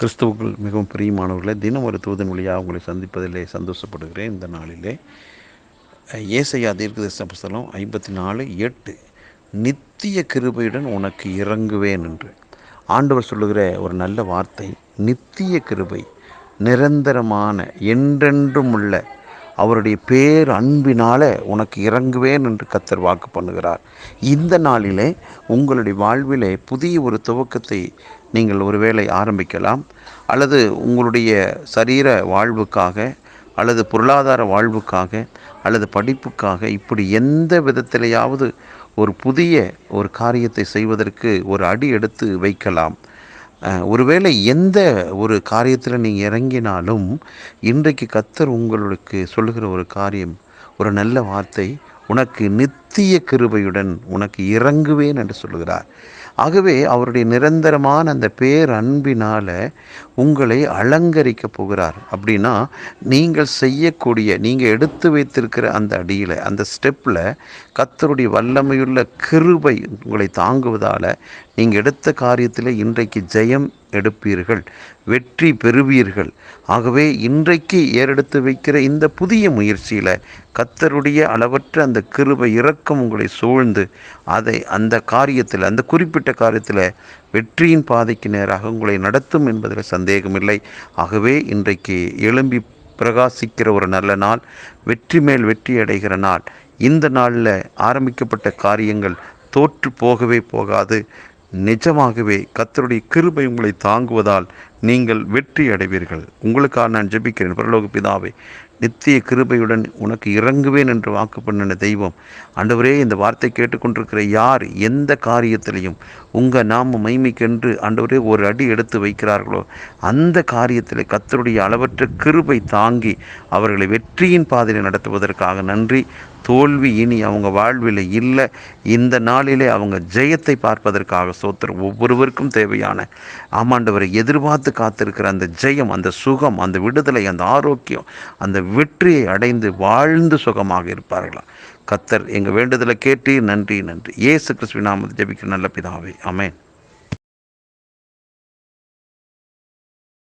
கிறிஸ்துவுக்குள் மிகவும் பிரியமானவர்களே தினம் ஒரு தூதன் வழியாக உங்களை சந்திப்பதிலே சந்தோஷப்படுகிறேன். இந்த நாளிலே ஏசையா தீர்க்கதரிசன புஸ்தகம் ஐம்பத்தி நாலு எட்டு நித்திய கிருபையுடன் உனக்கு இறங்குவேன் என்று. ஆண்டவர் சொல்லுகிற ஒரு நல்ல வார்த்தை நித்திய கிருபை நிரந்தரமான என்றென்றும் உள்ள அவருடைய பேர் அன்பினால் உனக்கு இறங்குவேன் என்று கத்தர் வாக்கு பண்ணுகிறார். இந்த நாளிலே உங்களுடைய வாழ்விலே புதிய ஒரு துவக்கத்தை நீங்கள் ஒருவேளை ஆரம்பிக்கலாம். அல்லது உங்களுடைய சரீர வாழ்வுக்காக அல்லது பொருளாதார வாழ்வுக்காக அல்லது படிப்புக்காக இப்படி எந்த விதத்திலேயாவது ஒரு புதிய ஒரு காரியத்தை செய்வதற்கு ஒரு அடி எடுத்து வைக்கலாம். ஒருவேளை எந்த ஒரு காரியத்தில் நீங்கள் இறங்கினாலும் இன்றைக்கு கத்தர் உங்களுக்கு சொல்லுகிற ஒரு காரியம் ஒரு நல்ல வார்த்தை உனக்கு நித்திய கிருபையுடன் உனக்கு இறங்குவேன் என்று சொல்லுகிறார். ஆகவே அவருடைய நிரந்தரமான அந்த பேர் அன்பினால் உங்களை அலங்கரிக்க போகிறார். அப்படின்னா நீங்கள் செய்யக்கூடிய நீங்கள் எடுத்து வைத்திருக்கிற அந்த அடியில் அந்த ஸ்டெப்பில் கத்தருடைய வல்லமையுள்ள கிருபை உங்களை தாங்குவதால் நீங்கள் எடுத்த காரியத்தில் இன்றைக்கு ஜெயம் எடுப்பீர்கள் வெற்றி பெறுவீர்கள். ஆகவே இன்றைக்கு ஏறெடுத்து வைக்கிற இந்த புதிய முயற்சியில் கத்தருடைய அளவற்ற அந்த கிருபை இறக்கம் உங்களை சூழ்ந்து அதை அந்த காரியத்தில் அந்த குறிப்பிட்ட காரியத்தில் வெற்றியின் பாதைக்கு நேராக உங்களை நடத்தும் என்பதில் சந்தேகமில்லை ஆகவே இன்றைக்கு எழும்பி பிரகாசிக்கிற ஒரு நல்ல நாள் வெற்றி மேல் வெற்றி அடைகிற நாள். இந்த நாளில் ஆரம்பிக்கப்பட்ட காரியங்கள் தோற்று போகவே போகாது. நிஜமாகவே கத்தருடைய கிருபை உங்களை தாங்குவதால் நீங்கள் வெற்றி அடைவீர்கள் உங்களுக்காக நான் ஜெபிக்கிறேன். பரலோக பிதாவே நித்திய கிருபையுடன் உனக்கு இறங்குவேன் என்று வாக்கு பண்ணின தெய்வம். ஆண்டவரே இந்த வார்த்தை கேட்டுக்கொண்டிருக்கிற யார் எந்த காரியத்திலையும் உங்கள் நாம மைமைக்கென்று ஆண்டவரே ஒரு அடி எடுத்து வைக்கிறார்களோ அந்த காரியத்தில் கத்தருடைய அளவற்ற கிருபை தாங்கி அவர்களை வெற்றியின் பாதையில் நடத்துவதற்காக நன்றி. தோல்வி இனி அவங்க வாழ்வில் இல்லை. இந்த நாளிலே அவங்க ஜெயத்தை பார்ப்பதற்காக சோத்திரம் ஒவ்வொருவருக்கும் தேவையான. ஆமாண்டவரை எதிர்பார்த்து காத்திருக்கிற அந்த ஜெயம் அந்த சுகம் அந்த விடுதலை அந்த ஆரோக்கியம் அந்த வெற்றியை அடைந்து வாழ்ந்து சுகமாக இருப்பார்களாம் கத்தர் எங்கள் வேண்டுதலை கேட்டு நன்றி நன்றி. ஏசு கிறிஸ்துவின் நாமத்தை ஜபிக்கிற நல்ல பிதாவே. அமேன்